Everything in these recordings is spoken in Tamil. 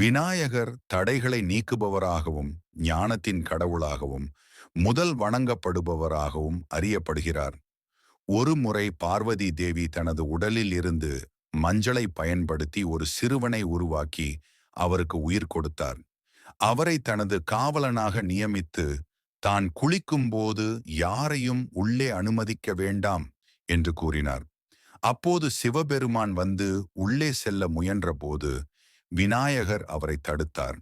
விநாயகர் தடைகளை நீக்குபவராகவும் ஞானத்தின் கடவுளாகவும் முதல் வணங்கப்படுபவராகவும் அறியப்படுகிறார். ஒரு முறை பார்வதி தேவி தனது உடலில் இருந்து மஞ்சளை பயன்படுத்தி ஒரு சிறுவனை உருவாக்கி அவருக்கு உயிர் கொடுத்தார். அவரை தனது காவலனாக நியமித்து தான் குளிக்கும்போது யாரையும் உள்ளே அனுமதிக்க வேண்டாம் என்று கூறினார். அப்போது சிவபெருமான் வந்து உள்ளே செல்ல முயன்றபோது விநாயகர் அவரை தடுத்தார்.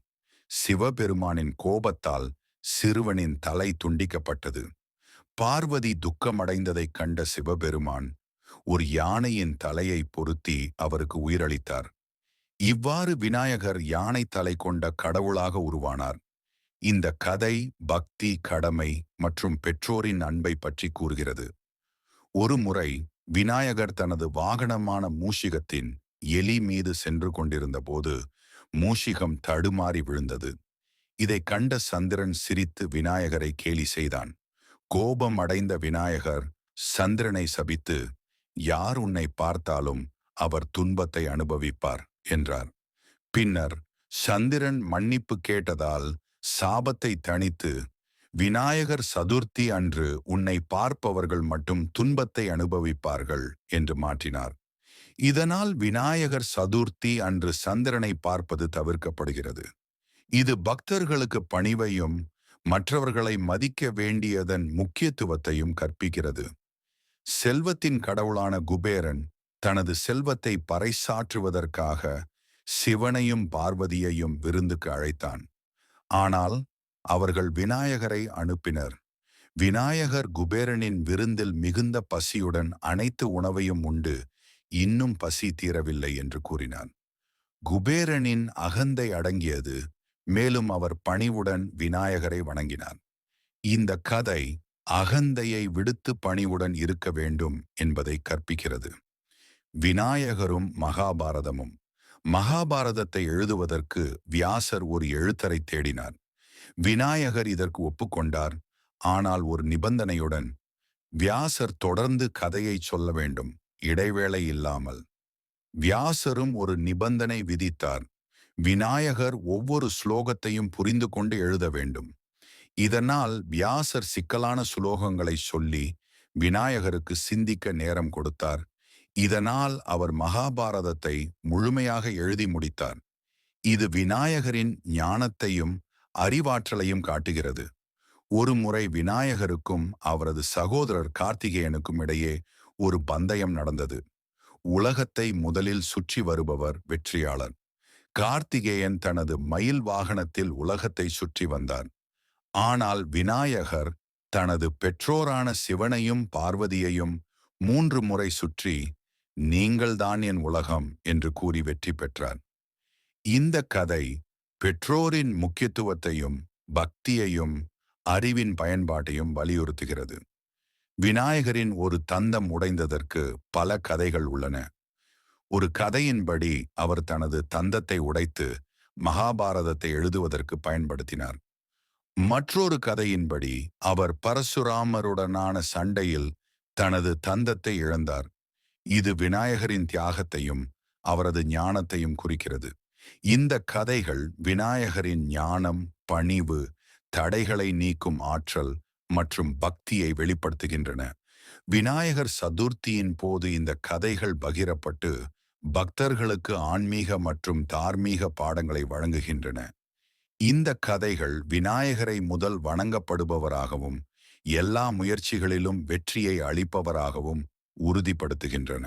சிவபெருமானின் கோபத்தால் சிறுவனின் தலை துண்டிக்கப்பட்டது. பார்வதி துக்கமடைந்ததைக் கண்ட சிவபெருமான் ஒரு யானையின் தலையை பொருத்தி அவருக்கு உயிரளித்தார். இவ்வாறு விநாயகர் யானை தலை கொண்ட கடவுளாக உருவானார். இந்த கதை பக்தி கடமை மற்றும் பெற்றோரின் அன்பை பற்றி கூறுகிறது. ஒரு முறை விநாயகர் தனது வாகனமான மூஷிகத்தின் எலி மீது சென்று கொண்டிருந்த போது மூஷிகம் தடுமாறி விழுந்தது. இதை கண்ட சந்திரன் சிரித்து விநாயகரை கேலி செய்தான். கோபம் அடைந்த விநாயகர் சந்திரனை சபித்து யார் உன்னை பார்த்தாலும் அவர் துன்பத்தை அனுபவிப்பார் என்றார். பின்னர் சந்திரன் மன்னிப்பு கேட்டதால் சாபத்தை தணித்து விநாயகர் சதுர்த்தி அன்று உன்னை பார்ப்பவர்கள் மட்டும் துன்பத்தை அனுபவிப்பார்கள் என்று மாற்றினார். இதனால் விநாயகர் சதுர்த்தி அன்று சந்திரனை பார்ப்பது தவிர்க்கப்படுகிறது. இது பக்தர்களுக்கு பணிவையும் மற்றவர்களை மதிக்க வேண்டியதன் முக்கியத்துவத்தையும் கற்பிக்கிறது. செல்வத்தின் கடவுளான குபேரன் தனது செல்வத்தை பறைசாற்றுவதற்காக சிவனையும் பார்வதியையும் விருந்துக்கு அழைத்தான். ஆனால் அவர்கள் விநாயகரை அனுப்பினர். விநாயகர் குபேரனின் விருந்தில் மிகுந்த பசியுடன் அனைத்து உணவையும் உண்டு இன்னும் பசி தீரவில்லை என்று கூறினான். குபேரனின் அகந்தை அடங்கியது மேலும் அவர் பணிவுடன் விநாயகரை வணங்கினான். இந்த கதை அகந்தையை விடுத்து பணிவுடன் இருக்க வேண்டும் என்பதை கற்பிக்கிறது. விநாயகரும் மகாபாரதமும். மகாபாரதத்தை எழுதுவதற்கு வியாசர் ஒரு எழுத்தரை தேடினார். விநாயகர் இதற்கு ஒப்புக்கொண்டார். ஆனால் ஒரு நிபந்தனையுடன் வியாசர் தொடர்ந்து கதையை சொல்ல வேண்டும். இடைவேளை இல்லாமல். வியாசரும் ஒரு நிபந்தனை விதித்தார். விநாயகர் ஒவ்வொரு ஸ்லோகத்தையும் புரிந்து கொண்டு எழுத வேண்டும். இதனால் வியாசர் சிக்கலான சுலோகங்களை சொல்லி விநாயகருக்கு சிந்திக்க நேரம் கொடுத்தார். இதனால் அவர் மகாபாரதத்தை முழுமையாக எழுதி முடித்தார். இது விநாயகரின் ஞானத்தையும் அறிவாற்றலையும் காட்டுகிறது. ஒரு முறை விநாயகருக்கும் அவரது சகோதரர் கார்த்திகேயனுக்கும் இடையே ஒரு பந்தயம் நடந்தது. உலகத்தை முதலில் சுற்றி வருபவர் வெற்றியாளர். கார்த்திகேயன் தனது மயில் வாகனத்தில் உலகத்தை சுற்றி வந்தார். ஆனால் விநாயகர் தனது பெற்றோரான சிவனையும் பார்வதியையும் மூன்று முறை சுற்றி நீங்கள்தான் என் உலகம் என்று கூறி வெற்றி பெற்றார். இந்த கதை பெற்றோரின் முக்கியத்துவத்தையும் பக்தியையும் அறிவின் பயன்பாட்டையும் வலியுறுத்துகிறது. விநாயகரின் ஒரு தந்தம் உடைந்ததற்கு பல கதைகள் உள்ளன. ஒரு கதையின்படி அவர் தனது தந்தத்தை உடைத்து மகாபாரதத்தை எழுதுவதற்கு பயன்படுத்தினார். மற்றொரு கதையின்படி அவர் பரசுராமருடனான சண்டையில் தனது தந்தத்தை இழந்தார். இது விநாயகரின் தியாகத்தையும் அவரது ஞானத்தையும் குறிக்கிறது. இந்த கதைகள் விநாயகரின் ஞானம் பணிவு தடைகளை நீக்கும் ஆற்றல் மற்றும் பக்தியை வெளிப்படுத்துகின்றன. விநாயகர் சதுர்த்தியின் போது இந்த கதைகள் பகிரப்பட்டு பக்தர்களுக்கு ஆன்மீக மற்றும் தார்மீக பாடங்களை வழங்குகின்றன. இந்த கதைகள் விநாயகரை முதல் வணங்கப்படுபவராகவும் எல்லா முயற்சிகளிலும் வெற்றியை அளிப்பவராகவும் உறுதிப்படுத்துகின்றன.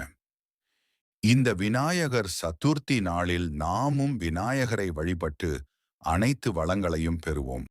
இந்த விநாயகர் சதுர்த்தி நாளில் நாமும் விநாயகரை வழிபட்டு அனைத்து வளங்களையும் பெறுவோம்.